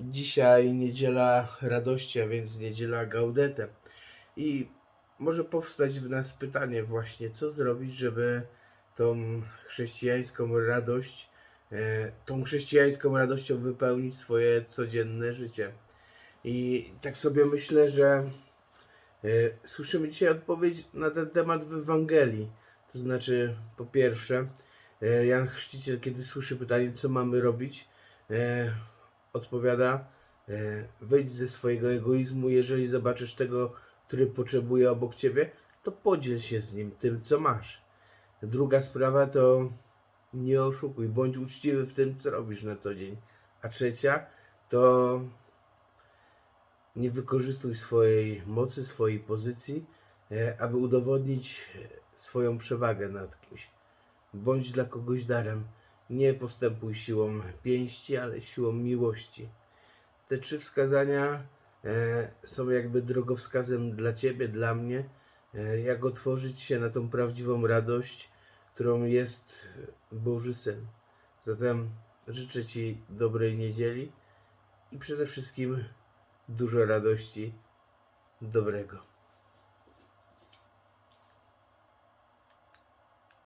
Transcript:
Dzisiaj niedziela radości, a więc niedziela Gaudete. I może powstać w nas pytanie właśnie, co zrobić, żeby tą chrześcijańską radość, e, tą chrześcijańską radością wypełnić swoje codzienne życie. I tak sobie myślę, że e, słyszymy dzisiaj odpowiedź na ten temat w Ewangelii. To znaczy, po pierwsze, e, Jan Chrzciciel, kiedy słyszy pytanie, co mamy robić, odpowiada: e, Wyjdź ze swojego egoizmu, jeżeli zobaczysz tego, który potrzebuje obok ciebie, to podziel się z nim tym, co masz. Druga sprawa to nie oszukuj, bądź uczciwy w tym, co robisz na co dzień. A trzecia to nie wykorzystuj swojej mocy, swojej pozycji, e, aby udowodnić e, swoją przewagę nad kimś. Bądź dla kogoś darem. Nie postępuj siłą pięści, ale siłą miłości. Te trzy wskazania e, są jakby drogowskazem dla Ciebie, dla mnie, e, jak otworzyć się na tą prawdziwą radość, którą jest Boży Syn. Zatem życzę Ci dobrej niedzieli i przede wszystkim dużo radości dobrego.